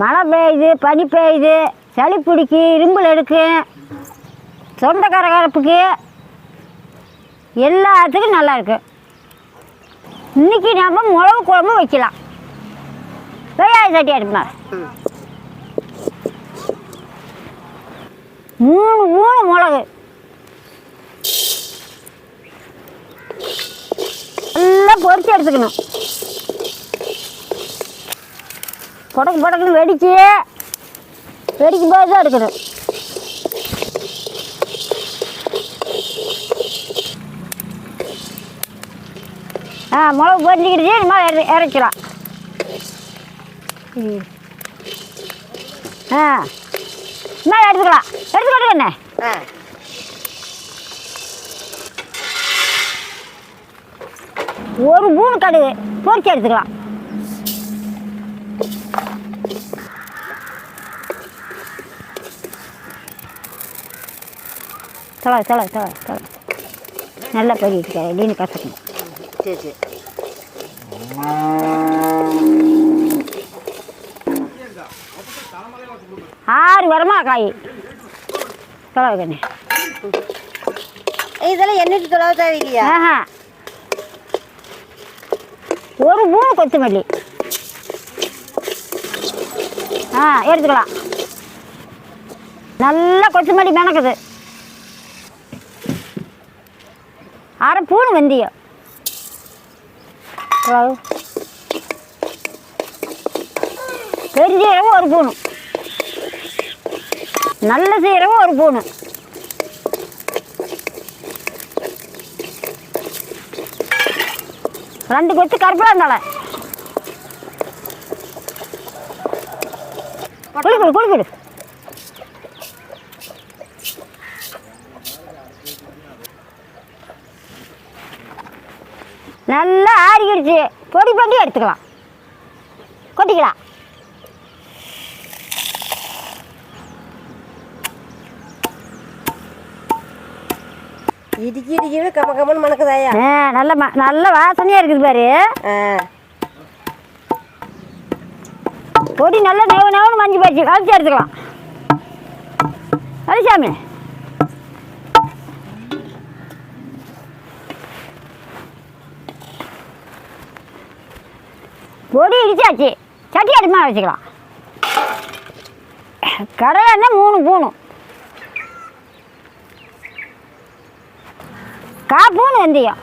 மழை பெய்யுது பனி பெய்யுது சளி பிடிக்கி இரும்பல் எடுக்கும் சொந்த கரகரப்புக்கு எல்லாத்துக்கும் நல்லா இருக்கு. இன்னைக்கு நம்ம மிளகு குழம்பு வைக்கலாம். வெங்காய சட்டி எடுப்பா மூணு மூணு மிளகு. நல்லா பொறிச்சு எடுத்துக்கணும். புடக்கு புடக்குன்னு வெடிச்சு வெடிக்கும் போது தான் எடுக்கணும் ஆ மிளகு பொரிஞ்சிக்கிடுச்சு இந்த மாதிரி இற இறச்சிடலாம் ம். ஆ. மாதிரி எடுத்துக்கலாம். எடுத்துக்கிட்டு என்ன ஆ. ஒரு மூணு கடுகு பொரிச்சு எடுத்துக்கலாம். தலை தலை தலை தலை. நல்லா பொரிட்டு அப்படின்னு கசக்கணும் சரி சரி. ஆறு வரமா காய்? தலை கண்ணு இதெல்லாம் எண்ணெய்க்கு தொலைவு தேவையில்லையா ஆஹா. ஒரு மூணு கொத்தமல்லி. ஆ எடுத்துக்கலாம். நல்லா கொத்தமல்லி மெனக்குது அரை பூணு வெந்தயம். பெரிய பெருஞ்சீரகம் ஒரு பூணு. நல்ல சீரகம் ஒரு பூணு. ரெண்டு கொத்து கருப்பிலாந்தாள குளிக்குடு குளிக்குடு நல்லா ஆறிக்கிடுச்சு பொடி பண்ணி எடுத்துக்கலாம். கொட்டிக்கலாம். இடிக்கி இடிக்கிற கம கமன்னு மணக்குதாயா? ஆ நல்ல நல்ல வாசனையாக இருக்குது பாரு. ஆ. பொடி நல்லா நெவ நெவன்னு மஞ்சு போச்சு. கழிச்சு எடுத்துக்கலாம். கழிச்சாமி பொடி இடிச்சாச்சு. சட்டி அடிமா வச்சுக்கலாம். கடலை மூணு பூணும். காப்பூன்னு வெந்தயம்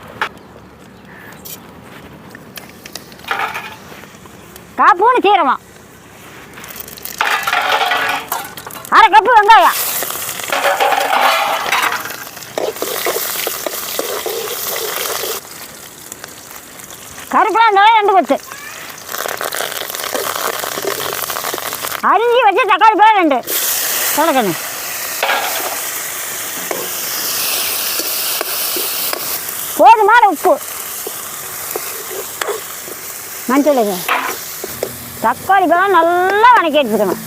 காப்பூன்னு சீரகம் அரை கப்பு வெங்காயம் கருப்பிலாம் இருந்தாலும் ரெண்டு கொத்து அரிஞ்சி வச்சு தக்காளி பழம் ரெண்டு. தொடக்கணும் போதுமான உப்பு. மஞ்சள் தக்காளி பழம் நல்லா வணக்கி எடுத்துக்கணும்.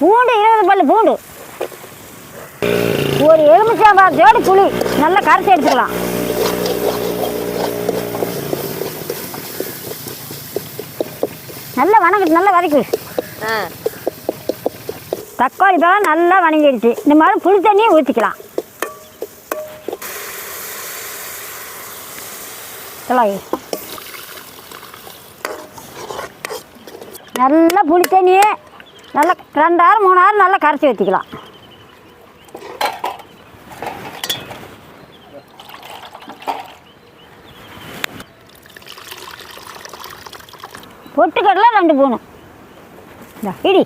பூண்டு இருபது பல்லு பூண்டு. ஒரு எலுமிச்சாம்பழத்தோடு புளி. நல்லா கரைச்சி எடுத்துக்கலாம். நல்லா வணங்கிட்டு நல்லா வதக்கி. தக்காளி பழம் நல்லா வணங்கிடுச்சு. இந்த மாதிரி புளி தண்ணியை ஊற்றிக்கலாம் நல்லா புளி தண்ணியை நல்லா ரெண்டாயிரம் மூணாயிரம் நல்லா கரைச்சி ஊற்றிக்கலாம் பொட்டுக்கடலை ரெண்டு பூணும் இடி.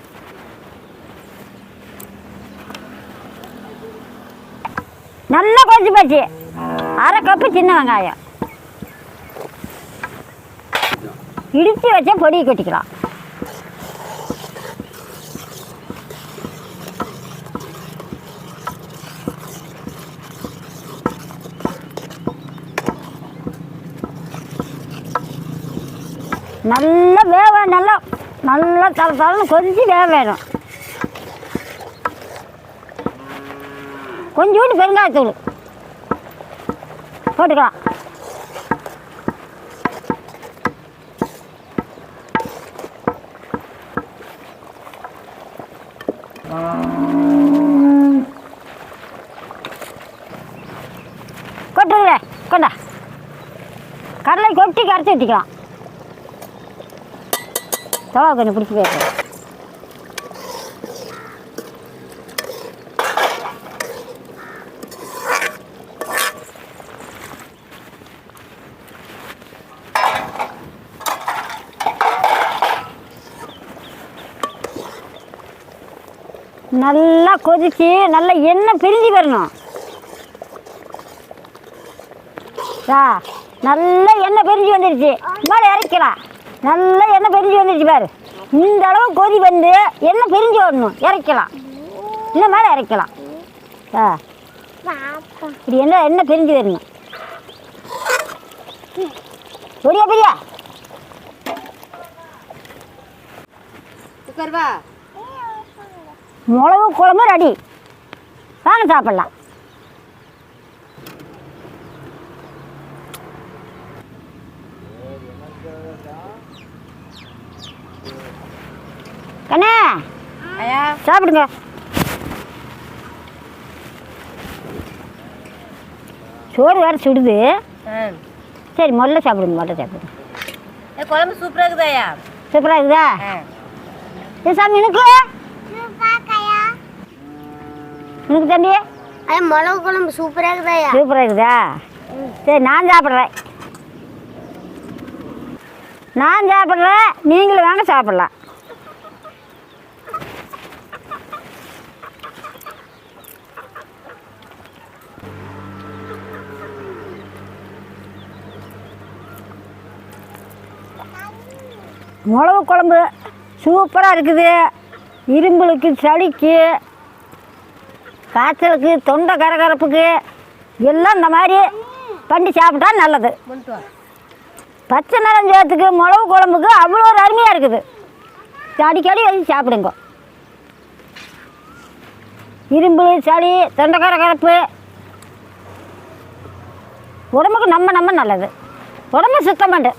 நல்லா கொதிச்சு போச்சு. அரை கப்பு சின்ன வெங்காயம். இடித்து வச்சா பொடியை கொட்டிக்கலாம். நல்லா வேக நல்லா நல்லா தர தரன்னு கொஞ்சம் வேக வேணும். கொஞ்சோண்டு பெருங்காயத்தூள் போட்டுக்கலாம். கொட்டுங்க கொண்டா. கடலை கொட்டி கரைச்சி ஊற்றிக்கலாம் தவா கொஞ்சம் பிடிச்சி போயிருக்கு நல்லா கொதிச்சு நல்லா எண்ணெய் பிரிஞ்சு வரணும். நல்லா எண்ணெய் பிரிஞ்சு வந்துடுச்சு மேலே இறக்கலாம் நல்லா எண்ணெய் பிரிஞ்சு வந்துருச்சு பாரு. இந்த அளவு கொதி வந்து எண்ணெய் பிரிஞ்சு வரணும். இறக்கலாம். இன்னும் மேலே இறக்கலாம். ஆ. இப்படி என்ன எண்ணெய் பிரிஞ்சு வரணும். பெரிய? பெரிய மிளகு குழம்பு ரெடி. வாங்க சாப்பிட்லாம். சாப்பிடுங்க. சோறு வேறு சுடுது. சரி முதல்ல சாப்பிடுங்க முதல்ல சாப்பிடுங்க. குழம்பு சூப்பராக இருக்குதா? ஐயா சூப்பராக இருக்குதா இது சாமி எனக்கு எனக்கு தம்பி? ஐயா மிளகு குழம்பு சூப்பராக இருக்குதா ஐயா சூப்பராக இருக்குதா? சரி நான் சாப்பிட்றேன். நான் சாப்பிட்றேன் நீங்களும் வாங்க சாப்பிட்லாம். மிளகு குழம்பு சூப்பராக இருக்குது. இரும்பலுக்கு சளிக்கு காய்ச்சலுக்கு தொண்டை கரகரப்புக்கு எல்லாம் இந்த மாதிரி பண்ணி சாப்பிட்டா நல்லது. பச்சை நிறஞ்சோத்துக்கு மிளகு குழம்புக்கு அவ்வளோ ஒரு அருமையாக இருக்குது. அடிக்கடி வச்சு சாப்பிடுங்க. இரும்பு சளி தொண்டை கரகரப்பு. உடம்புக்கு நம்ம நம்ம நல்லது. உடம்பு சுத்தம் பண்ணு